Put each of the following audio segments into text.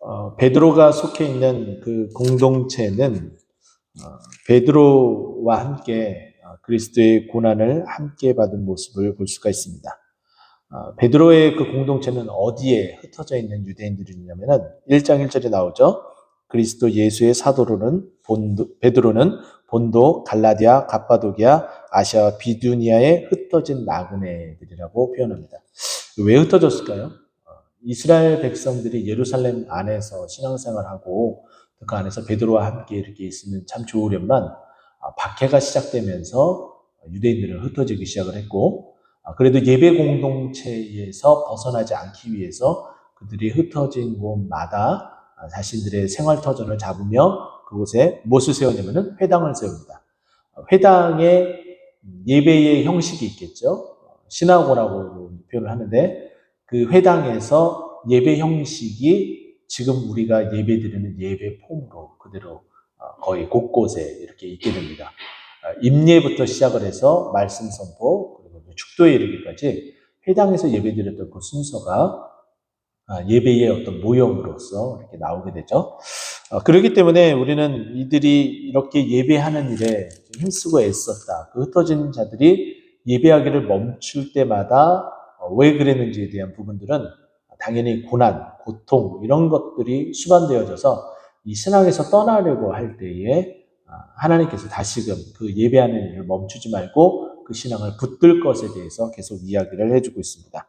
어, 베드로가 속해 있는 그 공동체는 어, 베드로와 함께 어, 그리스도의 고난을 함께 받은 모습을 볼 수가 있습니다. 어, 베드로의 그 공동체는 어디에 흩어져 있는 유대인들이 있냐면은 1장 1절에 나오죠. 그리스도 예수의 사도로는 본도, 베드로는 본도, 갈라디아, 갑바도기아, 아시아와 비두니아에 흩어진 나그네들이라고 표현합니다. 왜 흩어졌을까요? 어, 이스라엘 백성들이 예루살렘 안에서 신앙생활하고 그 안에서 베드로와 함께 이렇게 있으면 참 좋으련만 아, 박해가 시작되면서 유대인들은 흩어지기 시작을 했고 아, 그래도 예배 공동체에서 벗어나지 않기 위해서 그들이 흩어진 곳마다 아, 자신들의 생활 터전을 잡으며 그곳에 무엇을 세우냐면은 회당을 세웁니다. 어, 회당에 예배의 형식이 있겠죠. 신학고라고 표현을 하는데 그 회당에서 예배 형식이 지금 우리가 예배 드리는 예배 폼으로 그대로 어, 거의 곳곳에 이렇게 있게 됩니다. 어, 임례부터 시작을 해서 말씀 선포 그리고 축도에 이르기까지 회당에서 예배 드렸던 그 순서가 아, 예배의 어떤 모형으로서 이렇게 나오게 되죠. 어, 그렇기 때문에 우리는 이들이 이렇게 예배하는 일에 힘쓰고 애썼다. 그 흩어진 자들이 예배하기를 멈출 때마다 어, 왜 그랬는지에 대한 부분들은 당연히 고난, 고통 이런 것들이 수반되어져서 이 신앙에서 떠나려고 할 때에 아, 하나님께서 다시금 그 예배하는 일을 멈추지 말고 그 신앙을 붙들 것에 대해서 계속 이야기를 해주고 있습니다.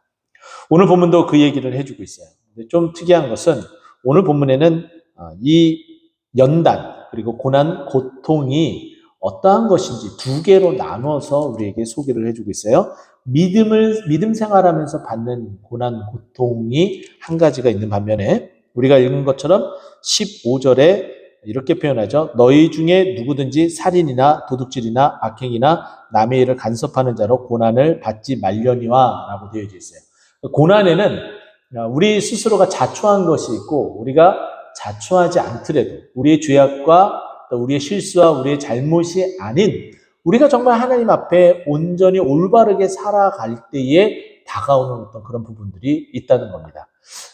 오늘 본문도 그 얘기를 해주고 있어요. 근데 좀 특이한 것은 오늘 본문에는 아, 이 연단 그리고 고난, 고통이 어떠한 것인지 두 개로 나눠서 우리에게 소개를 해주고 있어요. 믿음을 믿음 생활하면서 받는 고난, 고통이 한 가지가 있는 반면에 우리가 읽은 것처럼 15절에 이렇게 표현하죠. 너희 중에 누구든지 살인이나 도둑질이나 악행이나 남의 일을 간섭하는 자로 고난을 받지 말려니와라고 되어져 있어요. 고난에는 우리 스스로가 자초한 것이 있고 우리가 자초하지 않더라도 우리의 죄악과 우리의 실수와 우리의 잘못이 아닌 우리가 정말 하나님 앞에 온전히 올바르게 살아갈 때에 다가오는 어떤 그런 부분들이 있다는 겁니다.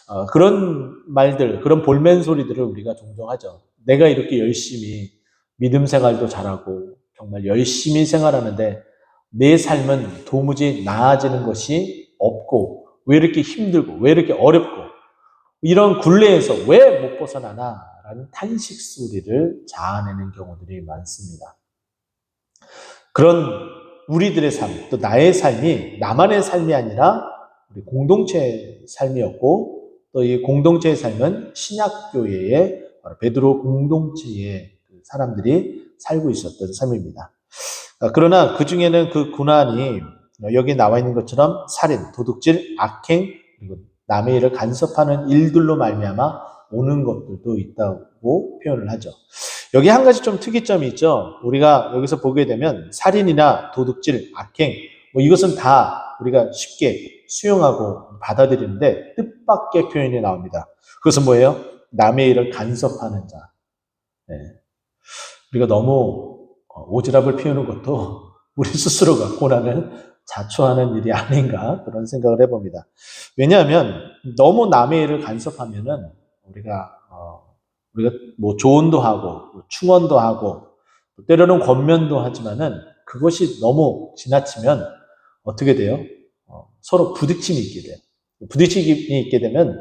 어, 그런 말들, 그런 볼멘 소리들을 우리가 종종 하죠. 내가 이렇게 열심히 믿음 생활도 잘하고 정말 열심히 생활하는데 내 삶은 도무지 나아지는 것이 없고 왜 이렇게 힘들고 왜 이렇게 어렵고 이런 굴레에서 왜 못 벗어나나 라는 탄식 소리를 자아내는 경우들이 많습니다. 그런 우리들의 삶, 또 나의 삶이 나만의 삶이 아니라 우리 공동체의 삶이었고 또 이 공동체의 삶은 신약교회의 베드로 공동체의 그 사람들이 살고 있었던 삶입니다. 아, 그러나 그 중에는 그 고난이 여기 나와 있는 것처럼 살인, 도둑질, 악행 그리고 남의 일을 간섭하는 일들로 말미암아 오는 것들도 있다고 표현을 하죠. 여기 한 가지 좀 특이점이 있죠. 우리가 여기서 보게 되면 살인이나 도둑질, 악행 뭐 이것은 다 우리가 쉽게 수용하고 받아들이는데 뜻밖의 표현이 나옵니다. 그것은 뭐예요? 남의 일을 간섭하는 자. 네. 우리가 너무 오지랖을 피우는 것도 우리 스스로가 고난을 자초하는 일이 아닌가 그런 생각을 해봅니다. 왜냐하면 너무 남의 일을 간섭하면은 우리가 어, 우리가 뭐 조언도 하고 충언도 하고 때로는 권면도 하지만은 그것이 너무 지나치면 어떻게 돼요? 어, 서로 부딪힘이 있게 돼요. 부딪힘이 있게 되면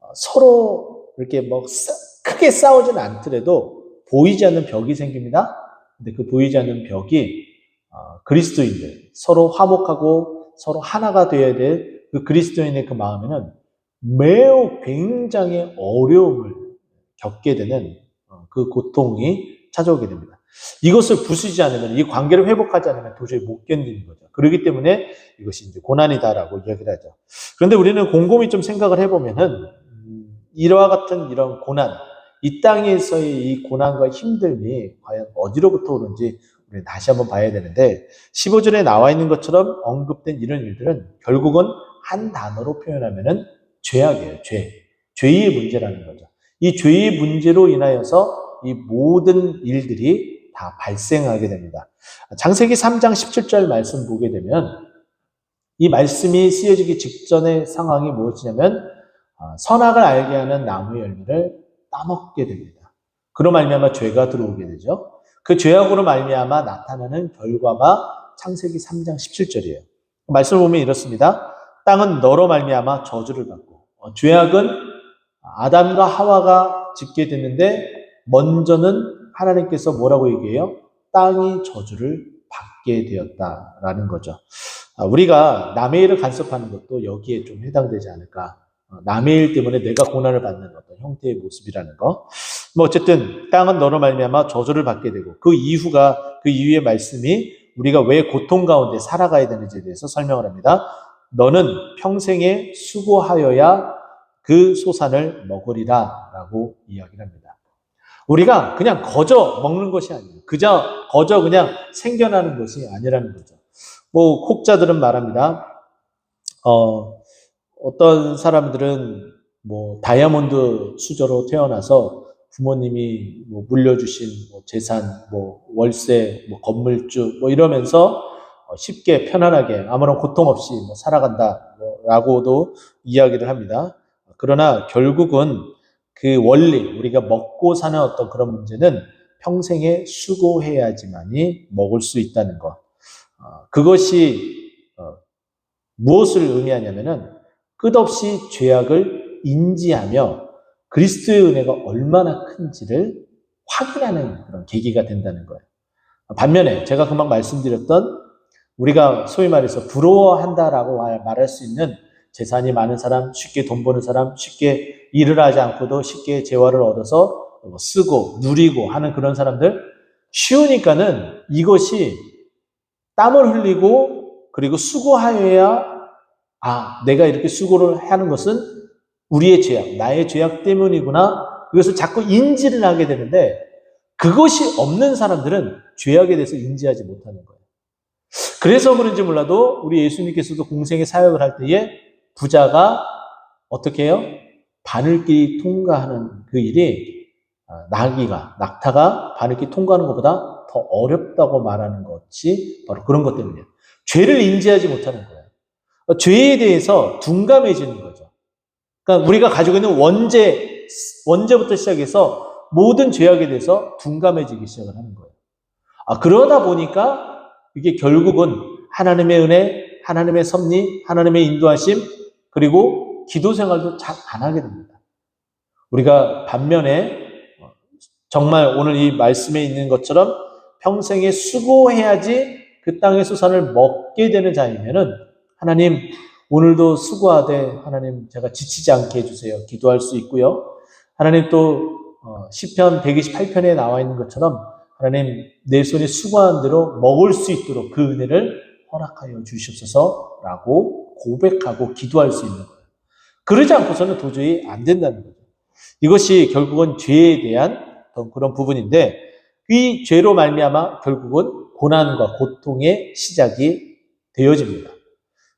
어, 서로 이렇게 뭐 싸, 크게 싸우지는 않더라도 보이지 않는 벽이 생깁니다. 근데 그 보이지 않는 벽이 어, 그리스도인들 서로 화목하고 서로 하나가 되어야 될 그 그리스도인의 그 마음에는 매우 굉장히 어려움을 겪게 되는 어, 그 고통이 찾아오게 됩니다. 이것을 부수지 않으면 이 관계를 회복하지 않으면 도저히 못 견디는 거죠. 그렇기 때문에 이것이 이제 고난이다라고 이야기를 하죠. 그런데 우리는 곰곰이 좀 생각을 해보면은 음, 이와 같은 이런 고난, 이 땅에서의 이 고난과 힘듦이 과연 어디로부터 오는지 우리 다시 한번 봐야 되는데 15절에 나와 있는 것처럼 언급된 이런 일들은 결국은 한 단어로 표현하면은 죄악이에요. 죄. 죄의 문제라는 거죠. 이 죄의 문제로 인하여서 이 모든 일들이 다 발생하게 됩니다. 장세기 3장 17절 말씀 보게 되면 이 말씀이 쓰여지기 직전의 상황이 무엇이냐면 아, 선악을 알게 하는 나무의 열매를 따먹게 됩니다. 그로 말미암아 죄가 들어오게 되죠. 그 죄악으로 말미암아 나타나는 결과가 창세기 3장 17절이에요. 말씀을 보면 이렇습니다. 땅은 너로 말미암아 저주를 받고 어, 죄악은 아담과 하와가 짓게 됐는데 먼저는 하나님께서 뭐라고 얘기해요? 땅이 저주를 받게 되었다라는 거죠. 아, 우리가 남의 일을 간섭하는 것도 여기에 좀 해당되지 않을까. 어, 남의 일 때문에 내가 고난을 받는 어떤 형태의 모습이라는 거. 뭐 어쨌든 땅은 너로 말미암아 저주를 받게 되고 그 이후가 그 이후의 말씀이 우리가 왜 고통 가운데 살아가야 되는지에 대해서 설명을 합니다. 너는 평생에 수고하여야 그 소산을 먹으리라 라고 이야기를 합니다. 우리가 그냥 거저 먹는 것이 아니에요. 그저 거저 그냥 생겨나는 것이 아니라는 거죠. 뭐 혹자들은 말합니다. 어, 어떤 사람들은 뭐 다이아몬드 수저로 태어나서 부모님이 뭐 물려주신 뭐 재산, 뭐 월세, 뭐 건물주 뭐 이러면서 어, 쉽게 편안하게 아무런 고통 없이 뭐 살아간다라고도 이야기를 합니다. 그러나 결국은 그 원리 우리가 먹고 사는 어떤 그런 문제는 평생에 수고해야지만이 먹을 수 있다는 것. 어, 그것이 어, 무엇을 의미하냐면은 끝없이 죄악을 인지하며 그리스도의 은혜가 얼마나 큰지를 확인하는 그런 계기가 된다는 거예요. 반면에 제가 금방 말씀드렸던 우리가 소위 말해서 부러워한다라고 말할 수 있는 재산이 많은 사람, 쉽게 돈 버는 사람, 쉽게 일을 하지 않고도 쉽게 재화를 얻어서 뭐 쓰고 누리고 하는 그런 사람들 쉬우니까는 이것이 땀을 흘리고 그리고 수고하여야 아 내가 이렇게 수고를 하는 것은 우리의 죄악, 나의 죄악 때문이구나 그것을 자꾸 인지를 하게 되는데 그것이 없는 사람들은 죄악에 대해서 인지하지 못하는 거예요. 그래서 그런지 몰라도 우리 예수님께서도 공생의 사역을 할 때에 부자가 어떻게 해요? 바늘길이 통과하는 그 일이 아, 나귀가 낙타가 바늘길 통과하는 것보다 더 어렵다고 말하는 것이 바로 그런 것 때문이에요. 죄를 인지하지 못하는 거예요. 죄에 대해서 둔감해지는 거죠. 그러니까 우리가 가지고 있는 원죄 원죄부터 시작해서 모든 죄악에 대해서 둔감해지기 시작을 하는 거예요. 아, 그러다 보니까 이게 결국은 하나님의 은혜, 하나님의 섭리, 하나님의 인도하심, 그리고 기도 생활도 잘 안 하게 됩니다. 우리가 반면에 정말 오늘 이 말씀에 있는 것처럼 평생에 수고해야지 그 땅의 수산을 먹게 되는 자이면은 하나님 오늘도 수고하되 하나님 제가 지치지 않게 해주세요. 기도할 수 있고요. 하나님 또 어, 시편 128편에 나와 있는 것처럼 하나님 내 손이 수고한 대로 먹을 수 있도록 그 은혜를 허락하여 주시옵소서라고 고백하고 기도할 수 있는 거예요. 그러지 않고서는 도저히 안 된다는 거죠. 이것이 결국은 죄에 대한 그런 부분인데 이 죄로 말미암아 결국은 고난과 고통의 시작이 되어집니다.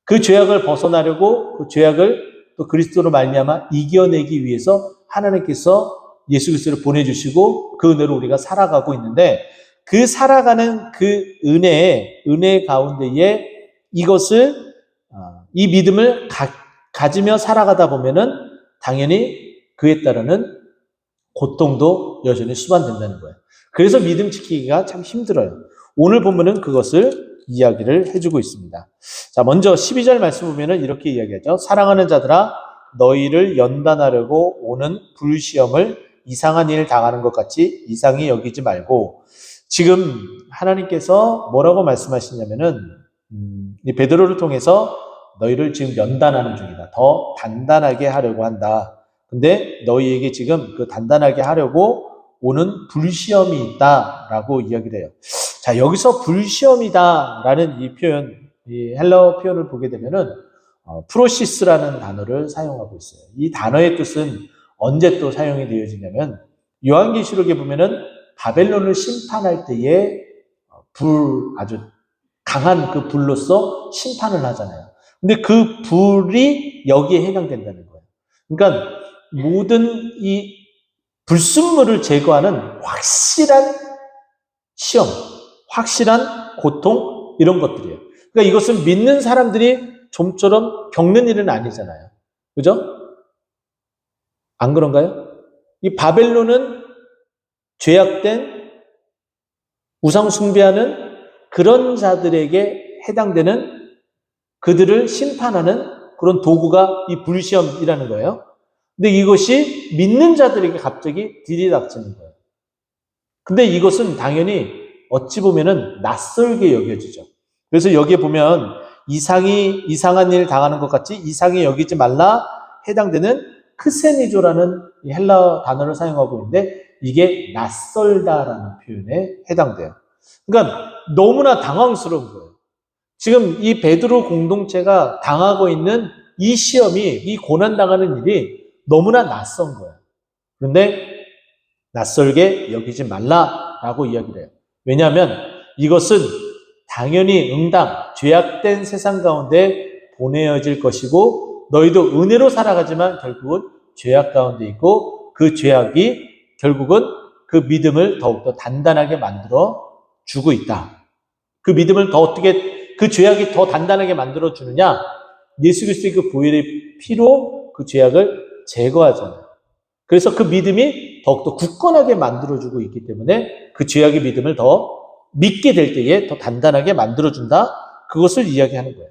그 죄악을 벗어나려고 그 죄악을 또 그리스도로 말미암아 이겨내기 위해서 하나님께서 예수 그리스도를 보내주시고 그 은혜로 우리가 살아가고 있는데 그 살아가는 그 은혜의 은혜 가운데에 이것을 어, 이 믿음을 가, 지며 살아가다 보면은 당연히 그에 따르는 고통도 여전히 수반된다는 거예요. 그래서 믿음 지키기가 참 힘들어요. 오늘 보면은 그것을 이야기를 해주고 있습니다. 자, 먼저 12절 말씀 보면은 이렇게 이야기하죠. 사랑하는 자들아, 너희를 연단하려고 오는 불시험을 이상한 일 당하는 것 같이 이상히 여기지 말고 지금 하나님께서 뭐라고 말씀하시냐면은 음, 이 베드로를 통해서 너희를 지금 연단하는 중이다. 더 단단하게 하려고 한다. 근데 너희에게 지금 그 단단하게 하려고 오는 불시험이 있다라고 이야기를 해요. 자, 여기서 불시험이다라는 이 표현, 이 헬러 표현을 보게 되면은 어, 프로시스라는 단어를 사용하고 있어요. 이 단어의 뜻은 언제 또 사용이 되어지냐면 요한계시록에 보면은 바벨론을 심판할 때에 어, 불 아주 강한 그 불로서 심판을 하잖아요. 근데 그 불이 여기에 해당된다는 거예요. 그러니까 모든 이 불순물을 제거하는 확실한 시험, 확실한 고통 이런 것들이에요. 그러니까 이것은 믿는 사람들이 좀처럼 겪는 일은 아니잖아요. 그죠? 안 그런가요? 이 바벨론은 죄악된 우상 숭배하는 그런 자들에게 해당되는 그들을 심판하는 그런 도구가 이 불시험이라는 거예요. 근데 이것이 믿는 자들에게 갑자기 들이닥치는 거예요. 근데 이것은 당연히 어찌 보면은 낯설게 여겨지죠. 그래서 여기에 보면 이상이 이상한 일 당하는 것 같이 이상히 여기지 말라 해당되는 크세니조라는 이 헬라 단어를 사용하고 있는데 이게 낯설다라는 표현에 해당돼요. 그러니까 너무나 당황스러운 거예요. 지금 이 베드로 공동체가 당하고 있는 이 시험이 이 고난 당하는 일이 너무나 낯선 거예요. 그런데 낯설게 여기지 말라라고 이야기를 해요. 왜냐하면 이것은 당연히 응당, 죄악된 세상 가운데 보내어질 것이고 너희도 은혜로 살아가지만 결국은 죄악 가운데 있고 그 죄악이 결국은 그 믿음을 더욱더 단단하게 만들어 주고 있다. 그 믿음을 더 어떻게 그 죄악이 더 단단하게 만들어 주느냐? 예수 그리스도의 그 보혈의 피로 그 죄악을 제거하잖아요. 그래서 그 믿음이 더욱더 굳건하게 만들어주고 있기 때문에 그 죄악의 믿음을 더 믿게 될 때에 더 단단하게 만들어준다. 그것을 이야기하는 거예요.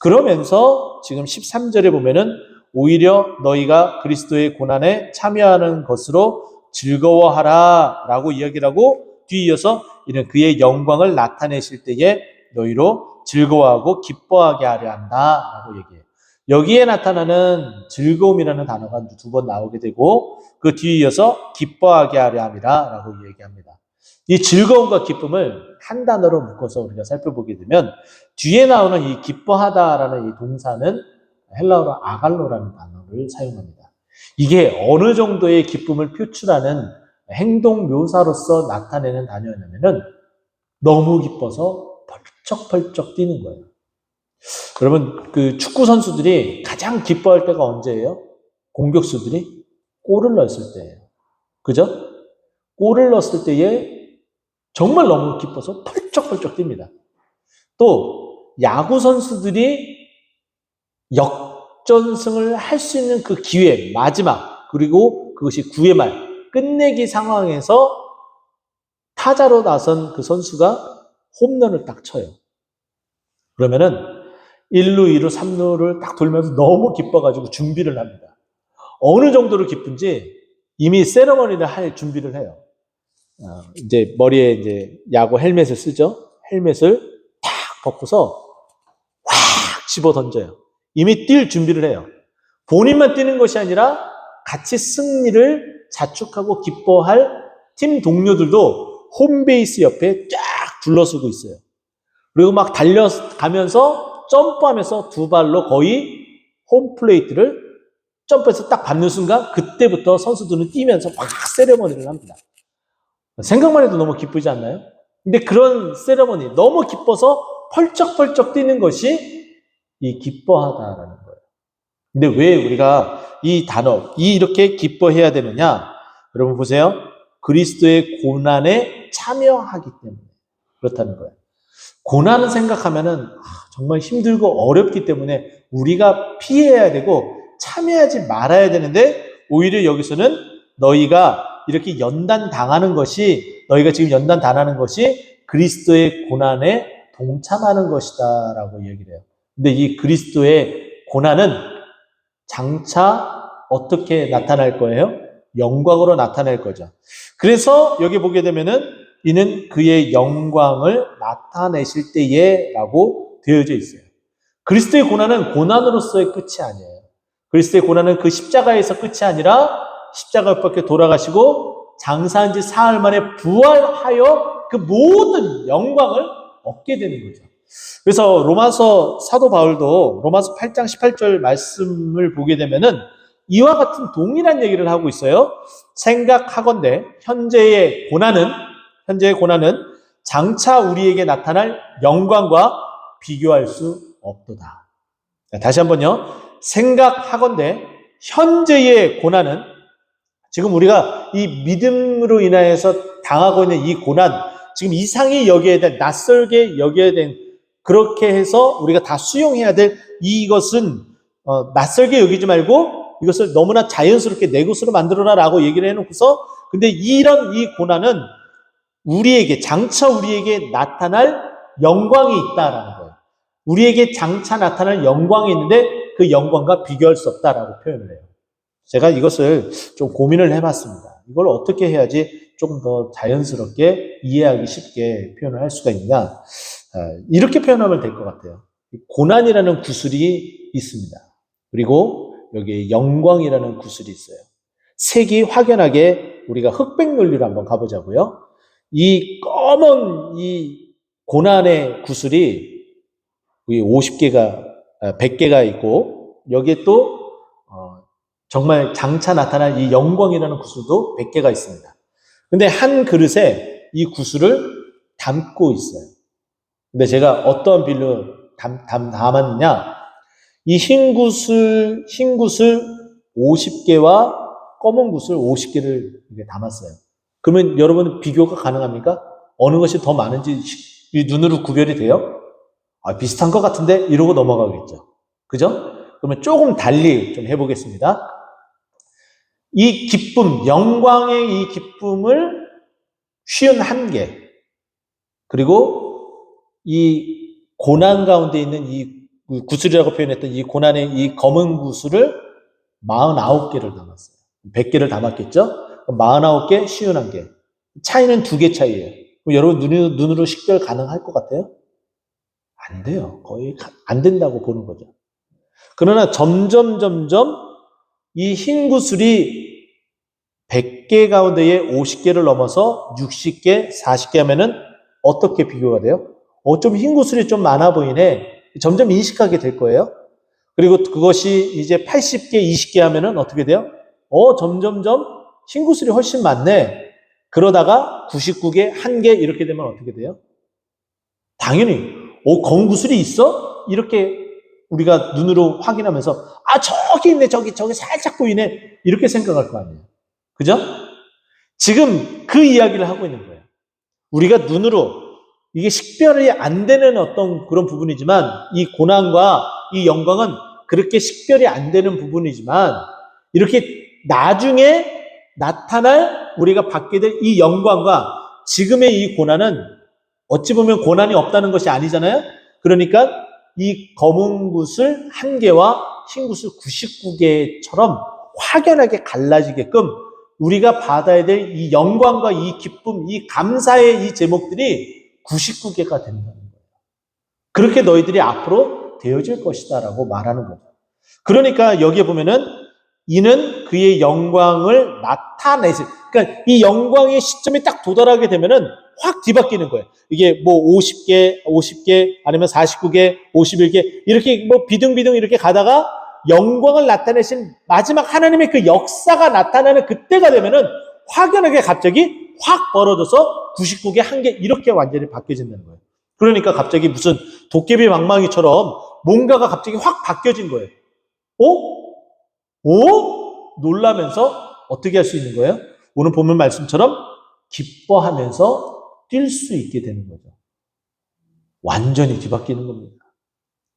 그러면서 지금 13절에 보면은 오히려 너희가 그리스도의 고난에 참여하는 것으로 즐거워하라 라고 이야기를 하고 뒤이어서 이는 그의 영광을 나타내실 때에 너희로 즐거워하고 기뻐하게 하려 한다 라고 얘기해요. 여기에 나타나는 즐거움이라는 단어가 두 번 나오게 되고 그 뒤에 이어서 기뻐하게 하려 함이라 라고 얘기합니다. 이 즐거움과 기쁨을 한 단어로 묶어서 우리가 살펴보게 되면 뒤에 나오는 이 기뻐하다라는 이 동사는 헬라어로 아갈로라는 단어를 사용합니다. 이게 어느 정도의 기쁨을 표출하는 행동 묘사로서 나타내는 단어였냐면은 너무 기뻐서 펄쩍펄쩍 뛰는 거예요. 여러분, 그 축구 선수들이 가장 기뻐할 때가 언제예요? 공격수들이 골을 넣었을 때예요. 그죠? 골을 넣었을 때에 정말 너무 기뻐서 펄쩍펄쩍 뜁니다. 또 야구 선수들이 역전승을 할 수 있는 그 기회, 마지막 그리고 그것이 9회 말 끝내기 상황에서 타자로 나선 그 선수가 홈런을 딱 쳐요. 그러면은 1루, 2루, 3루를 딱 돌면서 너무 기뻐가지고 준비를 합니다. 어느 정도로 기쁜지 이미 세러머니를 할 준비를 해요. 어, 이제 머리에 이제 야구 헬멧을 쓰죠. 헬멧을 탁 벗고서 확 집어 던져요. 이미 뛸 준비를 해요. 본인만 뛰는 것이 아니라 같이 승리를 자축하고 기뻐할 팀 동료들도 홈베이스 옆에 쫙 둘러쓰고 있어요. 그리고 막 달려가면서 점프하면서 두 발로 거의 홈플레이트를 점프해서 딱 밟는 순간 그때부터 선수들은 뛰면서 막 세레머니를 합니다. 생각만 해도 너무 기쁘지 않나요? 근데 그런 세레머니, 너무 기뻐서 펄쩍펄쩍 뛰는 것이 이 기뻐하다라는 거예요. 근데 왜 우리가 이 단어, 이 이렇게 기뻐해야 되느냐? 여러분 보세요. 그리스도의 고난에 참여하기 때문에 그렇다는 거예요. 고난을 생각하면은 정말 힘들고 어렵기 때문에 우리가 피해야 되고 참여하지 말아야 되는데 오히려 여기서는 너희가 이렇게 연단 당하는 것이 너희가 지금 연단 당하는 것이 그리스도의 고난에 동참하는 것이다라고 얘기를 해요. 근데 이 그리스도의 고난은 장차 어떻게 나타날 거예요? 영광으로 나타날 거죠. 그래서 여기 보게 되면은 이는 그의 영광을 나타내실 때에 라고 되어져 있어요. 그리스도의 고난은 고난으로서의 끝이 아니에요. 그리스도의 고난은 그 십자가에서 끝이 아니라 십자가 옆밖에 돌아가시고 장사한 지 사흘 만에 부활하여 그 모든 영광을 얻게 되는 거죠. 그래서 로마서 사도 바울도 로마서 8장 18절 말씀을 보게 되면은 이와 같은 동일한 얘기를 하고 있어요. 생각하건대 현재의 고난은 현재의 고난은 장차 우리에게 나타날 영광과 비교할 수 없도다. 다시 한번요. 생각하건대 현재의 고난은 지금 우리가 이 믿음으로 인하여서 당하고 있는 이 고난, 지금 이상히 여겨야 될, 낯설게 여겨야 된, 그렇게 해서 우리가 다 수용해야 될 이것은 어, 낯설게 여기지 말고 이것을 너무나 자연스럽게 내 것으로 만들어라라고 얘기를 해놓고서 근데 이런 이 고난은 우리에게 장차 우리에게 나타날 영광이 있다라는 거예요. 우리에게 장차 나타날 영광이 있는데 그 영광과 비교할 수 없다라고 표현을 해요. 제가 이것을 좀 고민을 해봤습니다. 이걸 어떻게 해야지 조금 더 자연스럽게 이해하기 쉽게 표현을 할 수가 있냐? 아, 이렇게 표현하면 될 것 같아요. 고난이라는 구슬이 있습니다. 그리고 여기에 영광이라는 구슬이 있어요. 색이 확연하게 우리가 흑백 논리로 한번 가보자고요. 이 검은 이 고난의 구슬이 50개가, 100개가 있고, 여기에 또, 어, 정말 장차 나타날 이 영광이라는 구슬도 100개가 있습니다. 근데 한 그릇에 이 구슬을 담고 있어요. 근데 제가 어떤 비료 담, 담, 담았느냐? 이 흰 구슬, 흰 구슬 50개와 검은 구슬 50개를 이렇게 담았어요. 그러면 여러분 비교가 가능합니까? 어느 것이 더 많은지 눈으로 구별이 돼요? 아, 비슷한 것 같은데 이러고 넘어가겠죠. 그죠? 그러면 조금 달리 좀 해보겠습니다. 이 기쁨, 영광의 이 기쁨을 쉬운 한 개, 그리고 이 고난 가운데 있는 이 구슬이라고 표현했던 이 고난의 이 검은 구슬을 49개를 담았어요. 100개를 담았겠죠? 49개, 쉬운 한 개. 차이는 두 개 차이예요. 여러분 눈으로, 눈으로 식별 가능할 것 같아요? 안 돼요. 거의 안 된다고 보는 거죠. 그러나 점점, 점점 이 흰 구슬이 100개 가운데에 50개를 넘어서 60개, 40개 하면은 어떻게 비교가 돼요? 어, 좀흰 구슬이 좀 많아 보이네. 점점 인식하게 될 거예요. 그리고 그것이 이제 80개, 20개 하면은 어떻게 돼요? 어, 점점점 흰 구슬이 훨씬 많네. 그러다가 99개, 1개 이렇게 되면 어떻게 돼요? 당연히, 어, 검은 구슬이 있어? 이렇게 우리가 눈으로 확인하면서, 아, 저기 있네, 저기, 저기 살짝 보이네. 이렇게 생각할 거 아니에요. 그죠? 지금 그 이야기를 하고 있는 거예요. 우리가 눈으로 이게 식별이 안 되는 어떤 그런 부분이지만 이 고난과 이 영광은 그렇게 식별이 안 되는 부분이지만 이렇게 나중에 나타날 우리가 받게 될 이 영광과 지금의 이 고난은 어찌 보면 고난이 없다는 것이 아니잖아요. 그러니까 이 검은 굿을 한 개와 흰 굿을 99개처럼 확연하게 갈라지게끔 우리가 받아야 될 이 영광과 이 기쁨, 이 감사의 이 제목들이 99개가 된다는 거예요. 그렇게 너희들이 앞으로 되어질 것이다라고 말하는 거죠. 그러니까 여기에 보면은 이는 그의 영광을 나타내시. 그러니까 이 영광의 시점이 딱 도달하게 되면은 확 뒤바뀌는 거예요. 이게 뭐 50개, 50개, 아니면 49개, 51개 이렇게 뭐 비등비등 이렇게 가다가 영광을 나타내신 마지막 하나님의 그 역사가 나타나는 그때가 되면은 확연하게 갑자기 확 벌어져서 99개, 한 개 이렇게 완전히 바뀌어진다는 거예요. 그러니까 갑자기 무슨 도깨비 망망이처럼 뭔가가 갑자기 확 바뀌어진 거예요. 어? 오? 놀라면서 어떻게 할 수 있는 거예요? 오늘 보면 말씀처럼 기뻐하면서 뛸 수 있게 되는 거죠. 완전히 뒤바뀌는 겁니다.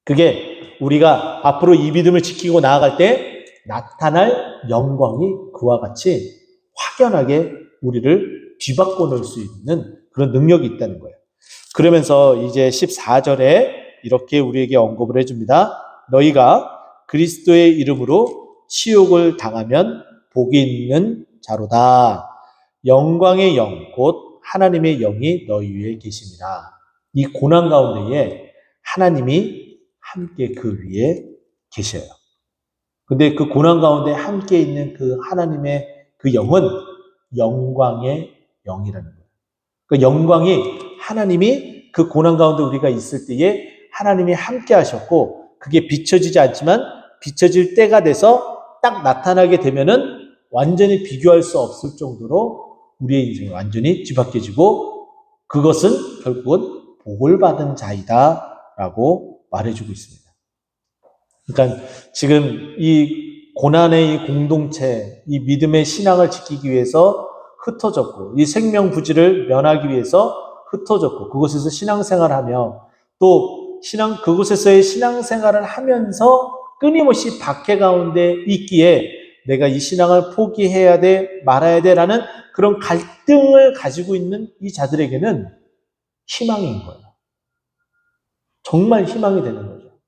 그게 우리가 앞으로 이 믿음을 지키고 나아갈 때 나타날 영광이 그와 같이 확연하게 우리를 뒤바꿔 놓을 수 있는 그런 능력이 있다는 거예요. 그러면서 이제 14절에 이렇게 우리에게 언급을 해줍니다. 너희가 그리스도의 이름으로 치욕을 당하면 복이 있는 자로다. 영광의 영, 곧 하나님의 영이 너희 위에 계십니다. 이 고난 가운데에 하나님이 함께 그 위에 계셔요. 근데 그 고난 가운데 함께 있는 그 하나님의 그 영은 영광의 영이라는 거예요. 그 영광이 하나님이 그 고난 가운데 우리가 있을 때에 하나님이 함께 하셨고 그게 비춰지지 않지만 비춰질 때가 돼서 딱 나타나게 되면은 완전히 비교할 수 없을 정도로 우리의 인생이 완전히 뒤바뀌어지고 그것은 결국은 복을 받은 자이다 라고 말해주고 있습니다. 그러니까 지금 이 고난의 이 공동체, 이 믿음의 신앙을 지키기 위해서 흩어졌고, 이 생명 부지를 면하기 위해서 흩어졌고, 그곳에서 신앙생활하며 또 신앙, 그곳에서의 신앙생활을 하면서 끊임없이 박해 가운데 있기에 내가 이 신앙을 포기해야 돼, 말아야 돼 라는 그런 갈등을 가지고 있는 이 자들에게는 희망인 거예요. 정말 희망이 되는 거죠.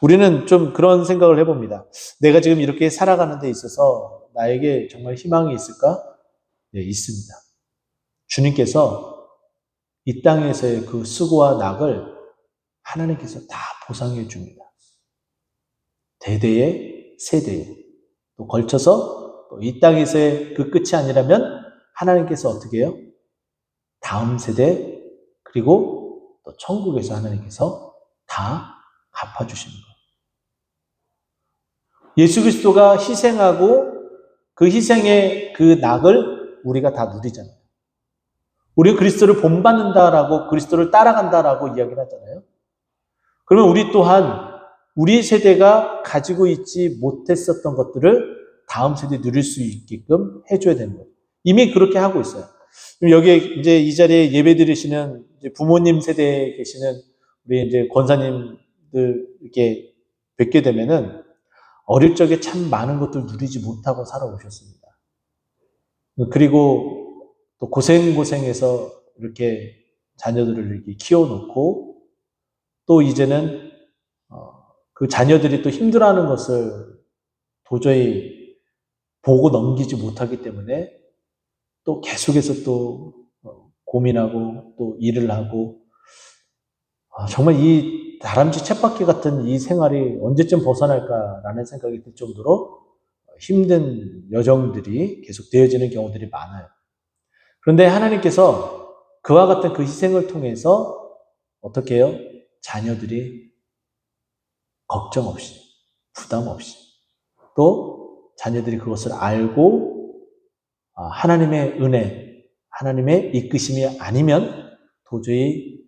우리는 좀 그런 생각을 해봅니다. 내가 지금 이렇게 살아가는 데 있어서 나에게 정말 희망이 있을까? 네, 있습니다. 주님께서 이 땅에서의 그 수고와 낙을 하나님께서 다 보상해 줍니다. 대대에 세대에 또 걸쳐서 이 땅에서의 그 끝이 아니라면 하나님께서 어떻게 해요? 다음 세대 그리고 또 천국에서 하나님께서 다 갚아주시는 거예요. 예수 그리스도가 희생하고 그 희생의 그 낙을 우리가 다 누리잖아요. 우리가 그리스도를 본받는다라고 그리스도를 따라간다라고 이야기를 하잖아요. 그러면 우리 또한 우리 세대가 가지고 있지 못했었던 것들을 다음 세대에 누릴 수 있게끔 해줘야 되는 거예요. 이미 그렇게 하고 있어요. 여기에 이제 이 자리에 예배 드리시는 부모님 세대에 계시는 우리 이제 권사님들 이렇게 뵙게 되면은 어릴 적에 참 많은 것들 누리지 못하고 살아오셨습니다. 그리고 또 고생고생해서 이렇게 자녀들을 이렇게 키워놓고 또 이제는 어, 그 자녀들이 또 힘들어하는 것을 도저히 보고 넘기지 못하기 때문에 또 계속해서 또 어, 고민하고 또 일을 하고 아, 정말 이 다람쥐 쳇바퀴 같은 이 생활이 언제쯤 벗어날까라는 생각이 들 정도로 힘든 여정들이 계속 되어지는 경우들이 많아요. 그런데 하나님께서 그와 같은 그 희생을 통해서 어떻게 해요? 자녀들이 걱정 없이, 부담 없이, 또 자녀들이 그것을 알고 아, 하나님의 은혜, 하나님의 이끄심이 아니면 도저히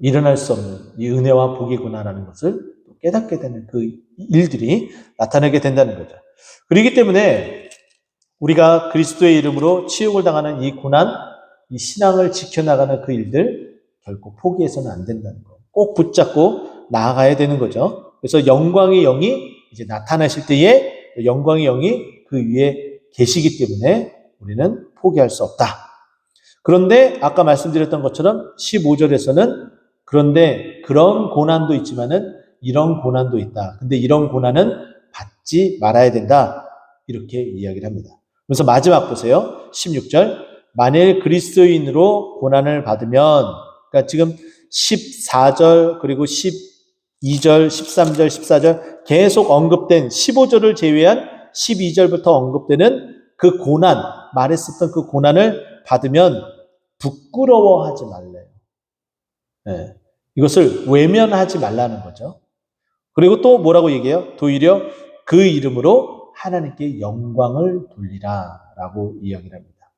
일어날 수 없는 이 은혜와 복이구나라는 것을 깨닫게 되는 그 일들이 나타나게 된다는 거죠. 그렇기 때문에 우리가 그리스도의 이름으로 치욕을 당하는 이 고난, 이 신앙을 지켜나가는 그 일들 결코 포기해서는 안 된다는 거. 꼭 붙잡고 나아가야 되는 거죠. 그래서 영광의 영이 이제 나타나실 때에 영광의 영이 그 위에 계시기 때문에 우리는 포기할 수 없다. 그런데 아까 말씀드렸던 것처럼 15절에서는 그런데 그런 고난도 있지만은 이런 고난도 있다. 근데 이런 고난은 받지 말아야 된다. 이렇게 이야기를 합니다. 그래서 마지막 보세요. 16절. 만일 그리스도인으로 고난을 받으면, 그러니까 지금 14절, 그리고 12절, 13절, 14절 계속 언급된 15절을 제외한 12절부터 언급되는 그 고난, 말했었던 그 고난을 받으면 부끄러워하지 말래요. 네. 이것을 외면하지 말라는 거죠. 그리고 또 뭐라고 얘기해요? 도리어 그 이름으로 하나님께 영광을 돌리라 라고 이야기를 합니다.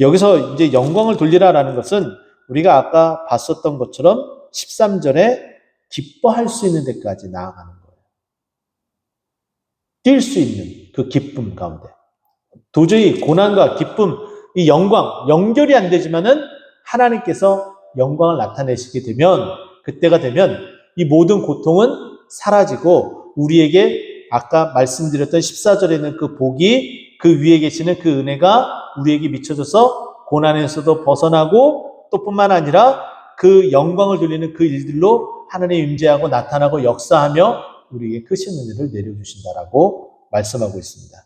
여기서 이제 영광을 돌리라라는 것은 우리가 아까 봤었던 것처럼 13절에 기뻐할 수 있는 데까지 나아가는 거예요. 뛸 수 있는 그 기쁨 가운데. 도저히 고난과 기쁨, 이 영광, 연결이 안 되지만은 하나님께서 영광을 나타내시게 되면 그때가 되면 이 모든 고통은 사라지고 우리에게 아까 말씀드렸던 14절에 있는 그 복이 그 위에 계시는 그 은혜가 우리에게 미쳐져서 고난에서도 벗어나고 또 뿐만 아니라 그 영광을 돌리는 그 일들로 하나님의 임재하고 나타나고 역사하며 우리에게 크신 은혜를 내려주신다라고 말씀하고 있습니다.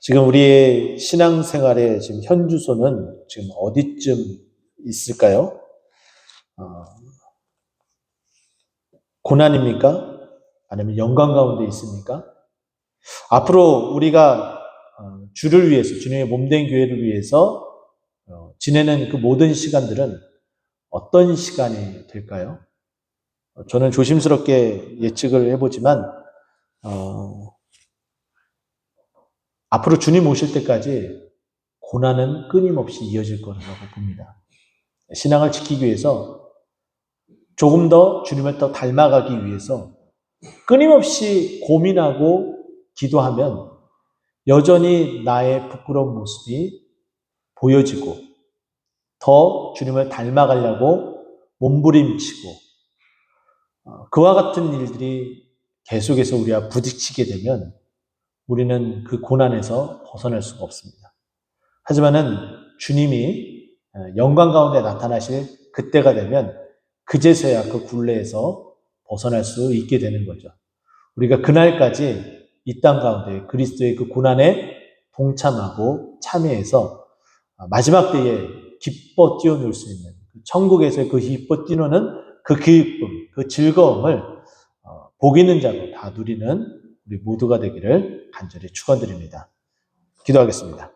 지금 우리의 신앙생활의 지금 현 주소는 지금 어디쯤 있을까요? 어, 고난입니까? 아니면 영광 가운데 있습니까? 앞으로 우리가 어, 주를 위해서, 주님의 몸된 교회를 위해서 어, 지내는 그 모든 시간들은 어떤 시간이 될까요? 어, 저는 조심스럽게 예측을 해보지만, 어, 앞으로 주님 오실 때까지 고난은 끊임없이 이어질 거라고 봅니다. 신앙을 지키기 위해서 조금 더 주님을 더 닮아가기 위해서 끊임없이 고민하고 기도하면 여전히 나의 부끄러운 모습이 보여지고 더 주님을 닮아가려고 몸부림치고 어, 그와 같은 일들이 계속해서 우리가 부딪히게 되면 우리는 그 고난에서 벗어날 수가 없습니다. 하지만은 주님이 어, 영광 가운데 나타나실 그때가 되면 그제서야 그 굴레에서 벗어날 수 있게 되는 거죠. 우리가 그날까지 이 땅 가운데 그리스도의 그 고난에 동참하고 참여해서 마지막 때에 기뻐 뛰어놀 수 있는 그 천국에서의 그 기뻐 뛰노는 그 기쁨, 그 즐거움을 어, 복 있는 자로 다 누리는 우리 모두가 되기를 간절히 축원드립니다. 기도하겠습니다.